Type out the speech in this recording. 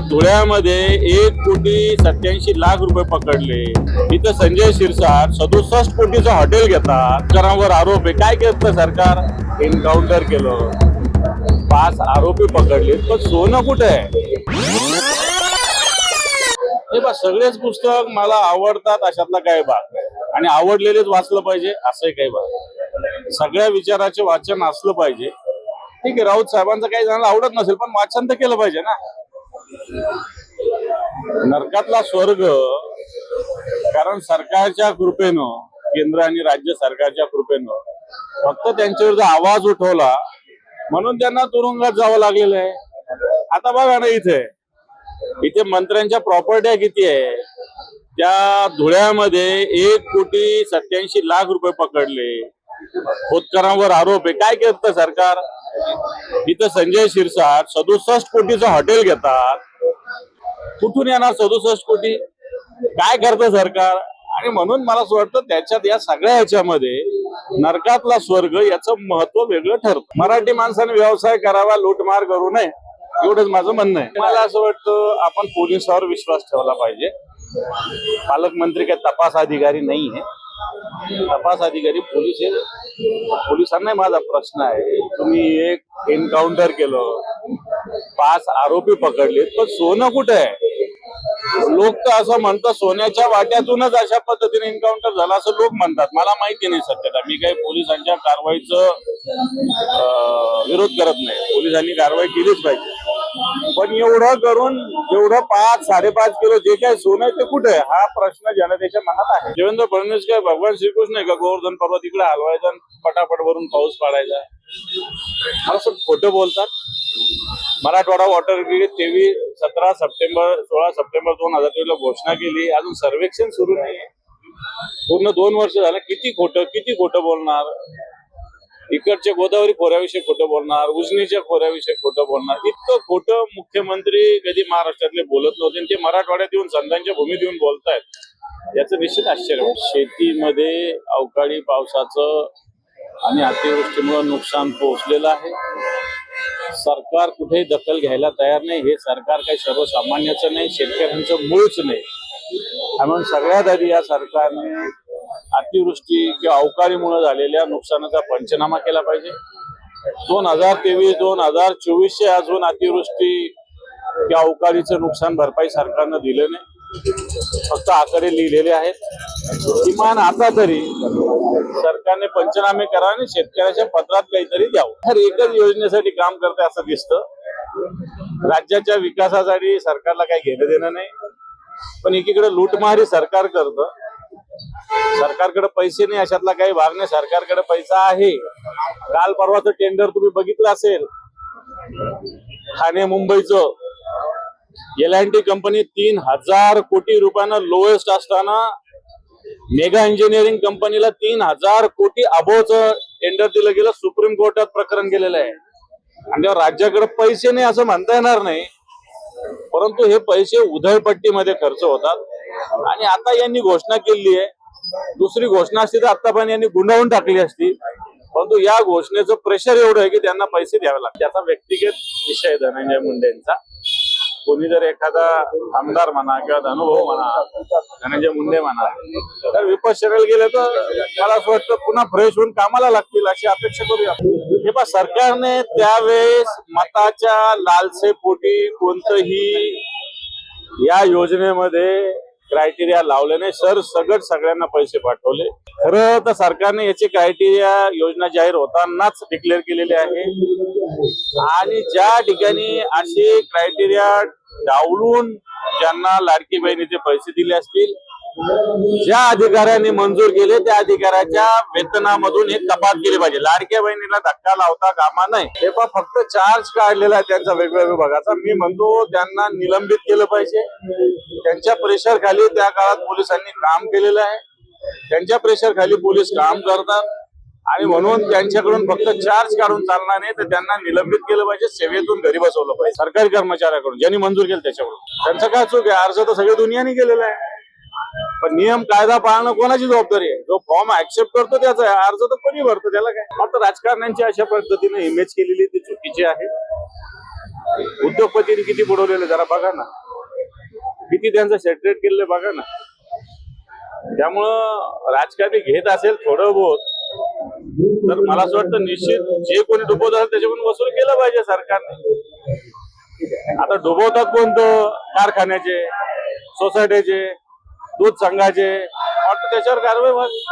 धुळ्यामध्ये एक कोटी सत्याऐंशी लाख रुपये पकडले. इथं संजय शिरसाट सदुसष्ट कोटीचं हॉटेल घेतात. करावर आरोप आहे. काय केलं सरकार? एन्काउंटर केलं. पाच आरोपी पकडले. पण सोनं कुठे आहे? हे बा सगळेच पुस्तक मला आवडतात अशातला काही भाग नाही. आणि आवडलेलेच वाचलं पाहिजे असंही काही भाग सगळ्या विचाराचे वाचन असलं पाहिजे. ठीक आहे राऊत साहेबांचं काही जणांना आवडत नसेल पण वाचन तर केलं पाहिजे ना. नरकातला स्वर्ग कारण सरकारच्या कृपेनं केंद्र आणि राज्य सरकारच्या कृपेनं फक्त त्यांच्यावर आवाज उठवला म्हणून त्यांना तुरुंगात जावं लागलेलं आहे. आता बघा ना इथे. इथे मंत्र्यांच्या प्रॉपर्ट्या किती आहे? त्या धुळ्यामध्ये एक कोटी सत्याऐंशी लाख रुपये पकडले. खोतकरांवर आरोप आहे. काय केलं सरकार? इथं संजय शिरसाट सदुसष्ट कोटीचं हॉटेल घेतात. कुठून येणार सदुसष्ट कोटी? काय करतं सरकार? आणि म्हणून मला असं वाटतं त्याच्यात या सगळ्या ह्याच्यामध्ये नरकातला स्वर्ग याचं महत्त्व वेगळं ठरतं. मराठी माणसाने व्यवसाय करावा लूटमार करू नये एवढंच माझं म्हणणं आहे. मला असं वाटतं आपण पोलिसावर विश्वास ठेवला पाहिजे. पालकमंत्री काही तपास अधिकारी नाही आहे तपास अधिकारी पोलीस आहे पोलिसांना माझा प्रश्न आहे. तुम्ही एक एन्काउंटर केलं. पाच आरोपी पकडले पण सोनं कुठे आहे? लोक तर असं म्हणतात सोन्याच्या वाट्यातूनच अशा पद्धतीने एन्काउंटर झाला असं लोक म्हणतात. मला माहिती नाही सत्यता मी काही पोलिसांच्या कारवाईचं विरोध करत नाही. पोलिसांनी कारवाई केलीच पाहिजे. पण एवढं करून एवढं पाच साडेपाच किलो जे काय सोनं आहे ते कुठे आहे? हा प्रश्न जनतेच्या मनात आहे. देवेंद्र फडणवीस काय भगवान श्रीकृष्ण आहे का? गोवर्धन पर्वत इकडे हलवायचा पटापट वरून पाऊस पाडायचा. मला असं खोटं बोलतात. मराठवाडा वॉटर ग्रीड तेवीस सतरा सप्टेंबर सोळा सप्टेंबर दोन हजार तेवीस ला घोषणा केली. अजून सर्वेक्षण सुरू नाही पूर्ण दोन वर्ष झालं. किती खोटं किती खोटं बोलणार? इकडच्या गोदावरी खोऱ्याविषयी खोटं बोलणार उजनीच्या खोऱ्याविषयी खोटं बोलणार. इतकं खोटं मुख्यमंत्री कधी महाराष्ट्रातले बोलत नव्हते आणि ते मराठवाड्यात येऊन संतांच्या भूमीत येऊन बोलतायत. याचं निश्चित आश्चर्य शेतीमध्ये अवकाळी पावसाचं आणि अतिवृष्टीमुळे नुकसान पोहोचलेलं आहे. सरकार कुठेही दखल घ्यायला तयार नाही. हे सरकार काही सर्वसामान्याचं नाही शेतकऱ्यांचं मूळच नाही. म्हणून सगळ्यात आधी या सरकारने अतिवृष्टी किंवा अवकाळीमुळे झालेल्या नुकसानाचा पंचनामा केला पाहिजे. दोन हजार तेवीस दोन हजार चोवीसशे अजून अतिवृष्टी किंवा अवकाळीचं नुकसान भरपाई सरकारनं दिलं नाही. फक्त आकडे लिहिलेले आहेत. किमान आता तरी सरकारने पंचनामे करा आणि शेतकऱ्याच्या पत्रात काहीतरी द्यावं. तर एकच योजनेसाठी काम करते असं दिसतं. राज्याच्या विकासासाठी सरकारला काही घेणं देणं नाही. पण एकीकडे लूटमारी सरकार करतं. सरकारकडे पैसे नाही अशातला काही भाग नाही. सरकारकडे पैसा आहे. काल परवाचं टेंडर तुम्ही बघितलं असेल. ठाणे मुंबईचं. एल अँड टी कंपनी तीन हजार कोटी रुपयानं लोएस्ट असताना मेगा इंजिनिअरिंग कंपनीला तीन हजार कोटी अबोचं टेंडर दिलं गेलं. सुप्रीम कोर्टात प्रकरण गेलेलं आहे. आणि तेव्हा राज्याकडे पैसे नाही असं म्हणता येणार नाही. परंतु हे पैसे उधळपट्टीमध्ये खर्च होतात. आणि आता यांनी घोषणा केली आहे. दुसरी घोषणा असती तर आतापर्यंत यांनी गुंडाळून टाकली असती. परंतु या घोषणेचं प्रेशर एवढं आहे की त्यांना पैसे द्यावे लागतात. त्याचा व्यक्तिगत विषय धनंजय मुंडेंचा. कोणी जर एखादा आमदार म्हणा किंवा धनुभाऊ म्हणा धनंजय मुंडे म्हणा. तर विपक्ष शरीर गेले तर मला असं वाटतं पुन्हा फ्रेश होऊन कामाला लागतील अशी अपेक्षा करूया. हे पहा सरकारने त्यावेळेस मताच्या लालसेपोटी कोणतंही या योजनेमध्ये क्रायटेरिया लावले नाही. सर सगळं सगळ्यांना पैसे पाठवले. खरं तर सरकारने याची क्रायटेरिया योजना जाहीर होतानाच डिक्लेअर केलेली आहे. आणि ज्या ठिकाणी असे क्रायटेरिया डावलून ज्यांना लाडकी बहिणीचे पैसे दिले असतील ज्या अधिकाऱ्यांनी मंजूर केले त्या अधिकाऱ्याच्या वेतनामधून हे कपात केली पाहिजे. लाडक्या बहिणीला धक्का लावता कामा नाही हे पण फक्त चार्ज काढलेला आहे त्यांचा वेगवेगळ्या विभागाचा. मी म्हणतो त्यांना निलंबित केलं पाहिजे. त्यांच्या प्रेशर खाली त्या काळात पोलिसांनी काम केलेलं आहे. त्यांच्या प्रेशर खाली पोलीस काम करतात. आणि म्हणून त्यांच्याकडून फक्त चार्ज काढून चालणार नाही तर त्यांना निलंबित केलं पाहिजे सेवेतून घरी बसवलं पाहिजे. सरकारी कर्मचाऱ्याकडून ज्यांनी मंजूर केलं त्याच्याकडून त्यांचं काय चूक आहे? अर्ज तर सगळ्या दुनियाने केलेला आहे. पण नियम कायदा पाळणं कोणाची जबाबदारी आहे? जो फॉर्म ऍक्सेप्ट करतो त्याचा अर्ज तर कोणी भरतो त्याला काय? मात्र राजकारण्यांची अशा पद्धतीने इमेज केलेली ती चुकीची आहे. उद्योगपतींनी किती बुडवलेले जरा बघा ना. किती त्यांचं सेटरेट केलेलं बघा ना. त्यामुळं राजकारणी घेत असेल थोडं बहुत तर मला असं वाटतं निश्चित जे कोणी डुबवत असेल त्याच्याकडून वसूल केलं पाहिजे सरकारने. आता डुबवतात कोणतं? कारखान्याचे सोसायटीचे दूध संघाचे. वाटतं त्याच्यावर कारवाई व्हावी.